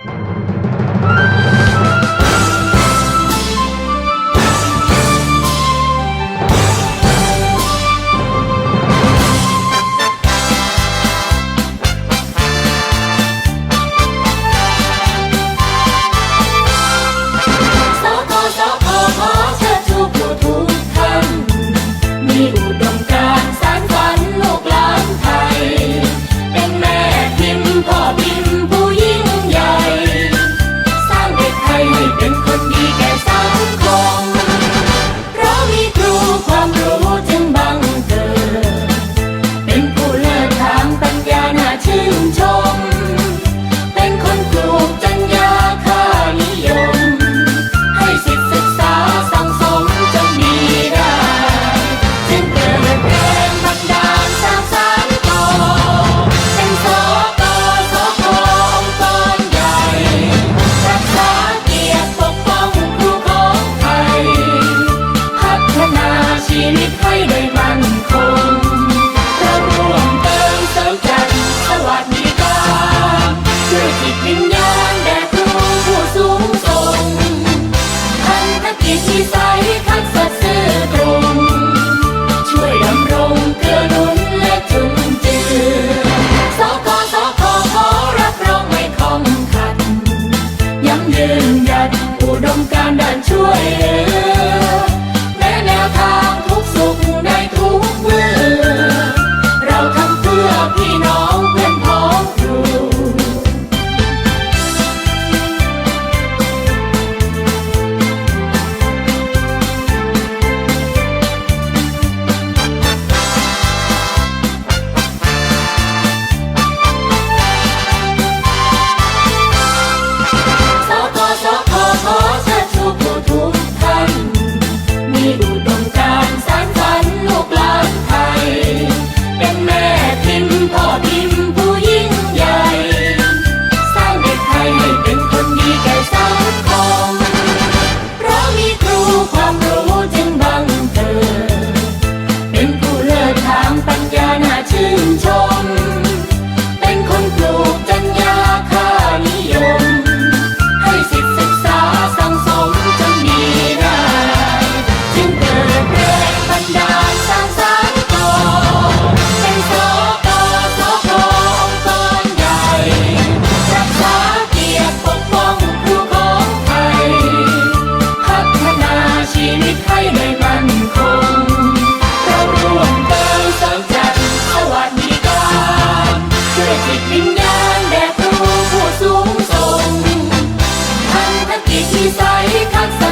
ส อุดมการด้านช่วยเหลือและแนวทางทุกสุขในทุกเมื่อเราทำเพื่อพี่น้องเพื่อนพ้องครู 一起在格